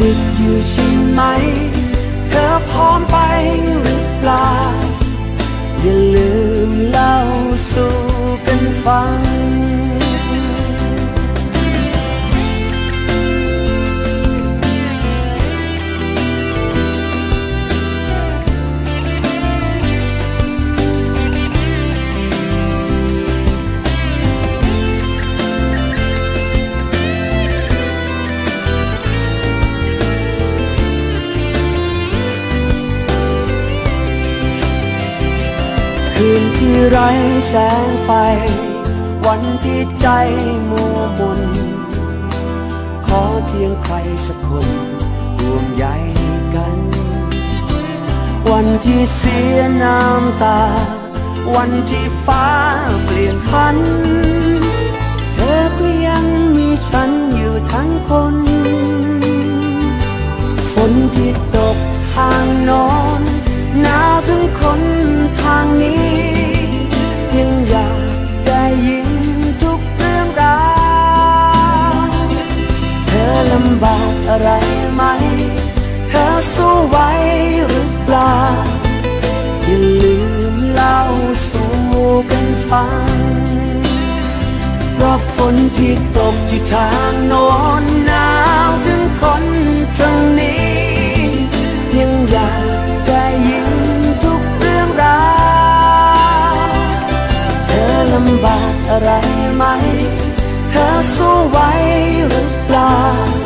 ดึกอยู่ใช่ไหม เธอพร้อมไปหรือเปล่า ที่ไร้แสงไฟ วันที่ใจมัวมน ขอเพียงใครสักคนรวมใยกัน วันที่เสียน้ำตา วันที่ฟ้าเปลี่ยนพันำบากอะไรไหม เธอสู้ไหวหรือเปล่า อย่าลืมเล่าสู่กันฟัง เพราะฝนที่ตกที่ทางโน้นหนาวถึงคนทางนี้ ยังอยากได้ยินทุกเรื่องราว เธอลำบากอะไรไหม เธอสู้ไหวหรือเปล่าอย่า